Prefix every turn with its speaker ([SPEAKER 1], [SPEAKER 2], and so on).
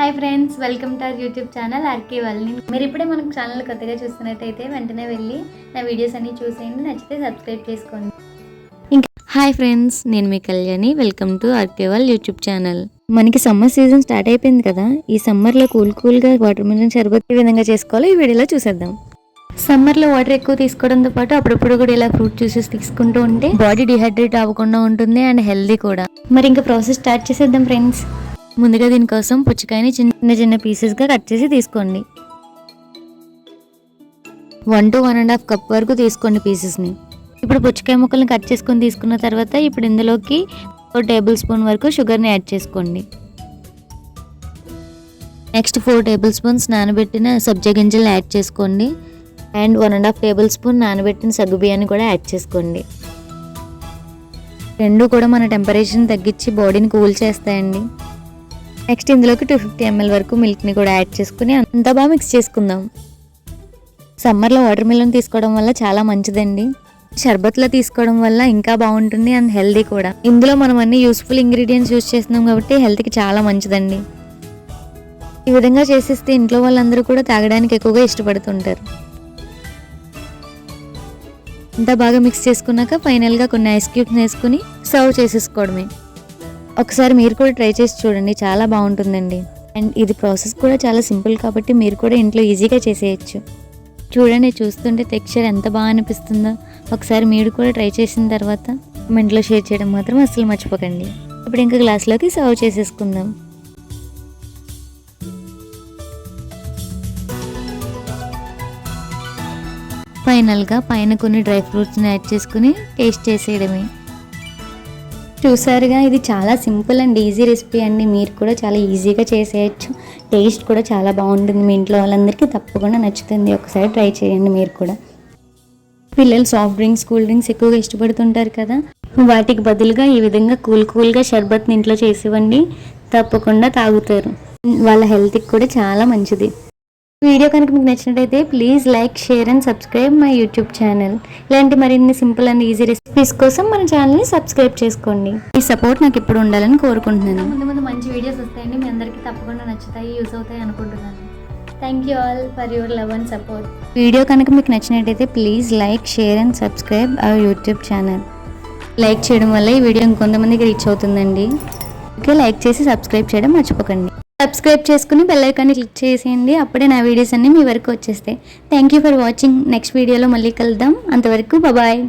[SPEAKER 1] Hi friends welcome to our YouTube channel R K వాళ్ళని మీరు ఇప్పుడే మనకు ఛానల్ కొత్తగా చూస్తున్నట్టయితే వెంటనే వెళ్ళి నా వీడియోస్ అన్ని చూసేయండి నచ్చితే సబ్స్క్రైబ్ చేసుకోండి. ఇంకా హాయ్ ఫ్రెండ్స్ నేను మీ Kalyani welcome to R K వాళ్ళ యూట్యూబ్ ఛానల్. మనకి సమ్మర్ సీజన్ స్టార్ట్ అయిపోయింది కదా ఈ సమ్మర్లో కూల్ కూల్గా వాటర్ మిలన్ షర్బత్ ఏ విధంగా చేసుకోవాలో ఈ వీడియోలో చూసేద్దాం. సమ్మర్లో వాటర్ ఎక్కువ తీసుకోవడంతో పాటు అప్పుడప్పుడు కూడా ఇలా ఫ్రూట్ జ్యూసెస్ తీసుకుంటూ ఉంటే బాడీ డిహైడ్రేట్ అవ్వకుండా ఉంటుంది అండ్ హెల్దీ కూడా. మరి ఇంకా ప్రాసెస్ స్టార్ట్ చేసేద్దాం ఫ్రెండ్స్. ముందుగా దీనికోసం పుచ్చకాయని చిన్న చిన్న పీసెస్గా కట్ చేసి తీసుకోండి. One to one and half cup వరకు తీసుకోండి పీసెస్ని ఇప్పుడు పుచ్చకాయ ముక్కల్ని కట్ చేసుకొని తీసుకున్న తర్వాత ఇప్పుడు ఇందులోకి ఫోర్ టేబుల్ స్పూన్ వరకు షుగర్ని యాడ్ చేసుకోండి. నెక్స్ట్ ఫోర్ టేబుల్ స్పూన్స్ నానబెట్టిన సబ్జా గింజలు యాడ్ చేసుకోండి. And one and half tablespoon నానబెట్టిన సగ్గు బియ్యాన్ని కూడా యాడ్ చేసుకోండి. రెండు కూడా మన టెంపరేచర్ని తగ్గించి బాడీని కూల్ చేస్తాయండి. నెక్స్ట్ ఇందులోకి టూ ఫిఫ్టీ ఎంఎల్ వరకు మిల్క్ని కూడా యాడ్ చేసుకుని అంతా బాగా మిక్స్ చేసుకుందాం. సమ్మర్లో వాటర్ మిలన్ తీసుకోవడం వల్ల చాలా మంచిదండి. షర్బత్లో తీసుకోవడం వల్ల ఇంకా బాగుంటుంది అండ్ హెల్దీ కూడా. ఇందులో మనం అన్ని యూస్ఫుల్ ఇంగ్రీడియంట్స్ యూస్ చేస్తున్నాం కాబట్టి హెల్త్కి చాలా మంచిదండి. ఈ విధంగా చేసేస్తే ఇంట్లో వాళ్ళందరూ కూడా తాగడానికి ఎక్కువగా ఇష్టపడుతుంటారు. అంతా బాగా మిక్స్ చేసుకున్నాక ఫైనల్గా కొన్ని ఐస్ క్యూబ్స్ వేసుకుని సర్వ్ చేసేసుకోవడమే. ఒకసారి మీరు కూడా ట్రై చేసి చూడండి చాలా బాగుంటుందండి. అండ్ ఇది ప్రాసెస్ కూడా చాలా సింపుల్ కాబట్టి మీరు కూడా ఇంట్లో ఈజీగా చేసేయచ్చు. చూడండి చూస్తుంటే టెక్స్చర్ ఎంత బాగా అనిపిస్తుందో. ఒకసారి మీరు కూడా ట్రై చేసిన తర్వాత కామెంట్లో షేర్ చేయడం మాత్రం అస్సలు మర్చిపోకండి. ఇప్పుడు ఇంకా గ్లాస్లోకి సర్వ్ చేసేసుకుందాం. ఫైనల్గా పైన కొన్ని డ్రై ఫ్రూట్స్ని యాడ్ చేసుకుని టేస్ట్ చేసేయడమే. చూసారుగా ఇది చాలా సింపుల్ అండ్ ఈజీ రెసిపీ అండి. మీరు కూడా చాలా ఈజీగా చేసేయచ్చు. టేస్ట్ కూడా చాలా బాగుంటుంది మీ ఇంట్లో వాళ్ళందరికీ. తప్పకుండా నచ్చుతుంది. ఒకసారి ట్రై చేయండి మీరు కూడా. పిల్లలు సాఫ్ట్ డ్రింక్స్ కూల్ డ్రింక్స్ ఎక్కువగా ఇష్టపడుతుంటారు కదా. వాటికి బదులుగా ఈ విధంగా కూల్ కూల్గా షర్బత్ని ఇంట్లో చేసివ్వండి. తప్పకుండా తాగుతారు. వాళ్ళ హెల్త్కి కూడా చాలా మంచిది. వీడియో కనుక మీకు నచ్చినట్టయితే please like share and subscribe my YouTube channel. ఇలాంటి మరిన్ని సింపుల్ అండ్ ఈజీ రెసిపీస్ కోసం మన ఛానల్ని సబ్స్క్రైబ్ చేసుకోండి. ఈ సపోర్ట్ నాకు ఇప్పుడు ఉండాలని కోరుకుంటున్నాను. ముందు ముందు మంచి వీడియోస్ వస్తాయండి. మీ అందరికీ తప్పకుండా నచ్చుతాయి యూస్ అవుతాయి అనుకుంటున్నాను. Thank you all for your love and support video కనుక మీకు నచ్చినట్టయితే please like share and subscribe our YouTube channel. Like చేయడం వల్ల ఈ వీడియో ఇంకొంతమందికి రీచ్ అవుతుందండి. ఓకే లైక్ చేసి సబ్స్క్రైబ్ చేయడం మర్చిపోకండి. సబ్స్క్రైబ్ చేసుకుని బెల్లైకాన్ని క్లిక్ చేసేయండి. అప్పుడే నా వీడియోస్ అన్నీ మీ వరకు వచ్చేస్తాయి. Thank you for watching next వీడియోలో మళ్ళీ కలుద్దాం. అంతవరకు బాయ్